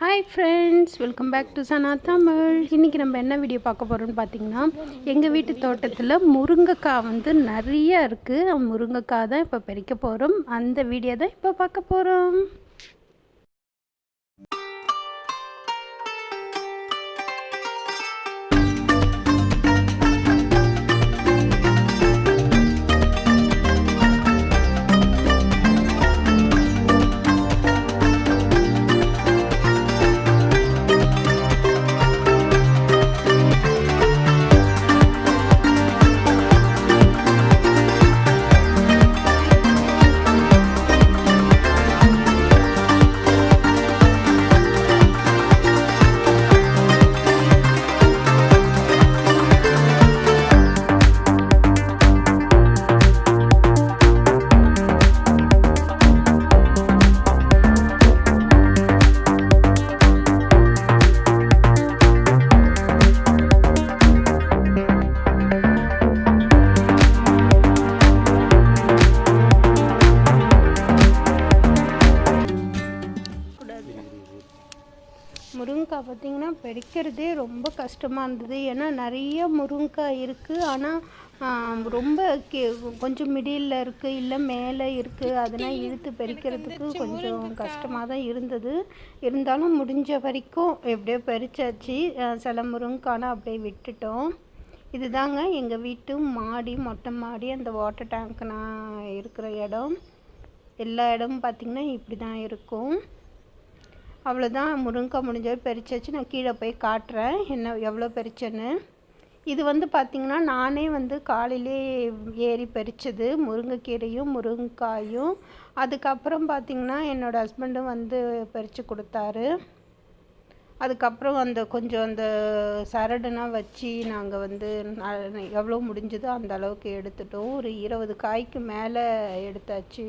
Hi friends welcome back to Sana Tamil இன்றைக்கி நம்ம என்ன வீடியோ பார்க்க போகிறோம்னு பார்த்தீங்கன்னா எங்கள் வீட்டு தோட்டத்தில் முருங்கைக்காய் வந்து நிறைய இருக்குது முருங்கைக்காய் தான் இப்போ பறிக்க போகிறோம் அந்த வீடியோ தான் இப்போ பார்க்க போகிறோம் முருங்கைக்காய் பார்த்திங்கன்னா பறிக்கிறதே ரொம்ப கஷ்டமாக இருந்தது. ஏன்னா நிறைய முருங்கைக்காய் இருக்குது ஆனால் ரொம்ப கே கொஞ்சம் மிடில் இருக்குது இல்லை மேலே இருக்குது அதெல்லாம் இழுத்து பறிக்கிறதுக்கு கொஞ்சம் கஷ்டமாக தான் இருந்தது. இருந்தாலும் முடிஞ்ச வரைக்கும் எப்படியோ பறிச்சாச்சு. சில முருங்கைக்கான அப்படியே விட்டுட்டோம். இதுதாங்க எங்கள் வீட்டு மாடி மொட்டை மாடி அந்த வாட்டர் டேங்க் நான் இருக்கிற இடம். எல்லா இடமும் பார்த்திங்கன்னா இப்படி தான் இருக்கும். அவ்வளோதான் முருங்கைக்காய் முடிஞ்சது பறிச்சாச்சு நான் கீழே போய் காட்டுறேன். என்ன எவ்வளோ பறிச்சேன்னு இது வந்து பார்த்திங்கன்னா நானே வந்து காலையிலே ஏறி பறித்தது முருங்கைக்கீரையும் முருங்கைக்காயும். அதுக்கப்புறம் பார்த்திங்கன்னா என்னோடய ஹஸ்பண்டும் வந்து பறித்து கொடுத்தாரு. அதுக்கப்புறம் அந்த கொஞ்சம் அந்த சரடுனா வச்சு நாங்கள் வந்து எவ்வளோ முடிஞ்சதோ அந்த அளவுக்கு எடுத்துட்டோம். ஒரு இருபது காய்க்கு மேலே எடுத்தாச்சு.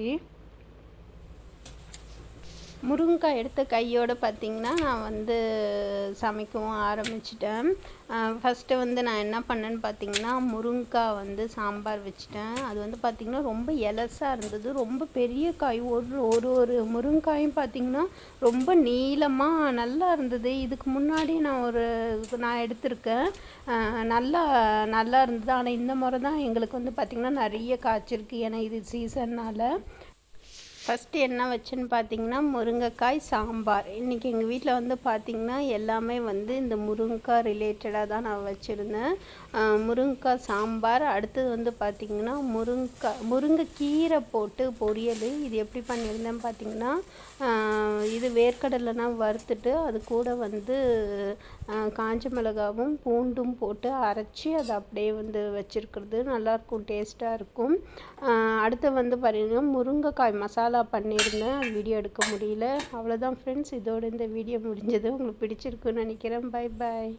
முருங்கைக்காய் எடுத்த கையோடு பார்த்திங்கன்னா நான் வந்து சமைக்கவும் ஆரம்பிச்சிட்டேன். ஃபஸ்ட்டு வந்து நான் என்ன பண்ணேன்னு பார்த்திங்கன்னா முருங்கைக்காய் வந்து சாம்பார் வச்சுட்டேன். அது வந்து பார்த்திங்கன்னா ரொம்ப எலசாக இருந்தது. ரொம்ப பெரிய காய். ஒரு ஒரு ஒரு முருங்காயும் பார்த்திங்கன்னா ரொம்ப நீளமாக நல்லா இருந்தது. இதுக்கு முன்னாடி நான் ஒரு நான் எடுத்திருக்கேன். நல்லா நல்லா இருந்தது. ஆனால் இந்த முறை தான் எங்களுக்கு வந்து பார்த்திங்கன்னா நிறைய காய்ச்சிருக்கு. ஏன்னா இது சீசன்னால் ஃபஸ்ட்டு என்ன வச்சேன்னு பார்த்தீங்கன்னா முருங்கைக்காய் சாம்பார். இன்றைக்கி எங்கள் வீட்டில் வந்து பார்த்திங்கன்னா எல்லாமே வந்து இந்த முருங்கைக்காய் ரிலேட்டடாக தான் நான் வச்சுருந்தேன். முருங்கைக்காய் சாம்பார். அடுத்தது வந்து பார்த்திங்கன்னா முருங்கைக்காய் முருங்கைக்கீரை போட்டு பொரியல். இது எப்படி பண்ணியிருந்தேன்னு பார்த்திங்கன்னா இது வேர்க்கடலைனா வறுத்துட்டு அது கூட வந்து காஞ்ச மிளகாவும் பூண்டும் போட்டு அரைச்சி அதை அப்படியே வந்து வச்சுருக்கிறது. நல்லாயிருக்கும் டேஸ்ட்டாக இருக்கும். அடுத்து வந்து பார்த்திங்கன்னா முருங்கைக்காய் மசாலா நல்லா பண்ணியிருந்தேன். வீடியோ எடுக்க முடியல. அவ்வளோதான் ஃப்ரெண்ட்ஸ் இதோட இந்த வீடியோ முடிஞ்சது. உங்களுக்கு பிடிச்சிருக்குன்னு நினைக்கிறேன். Bye bye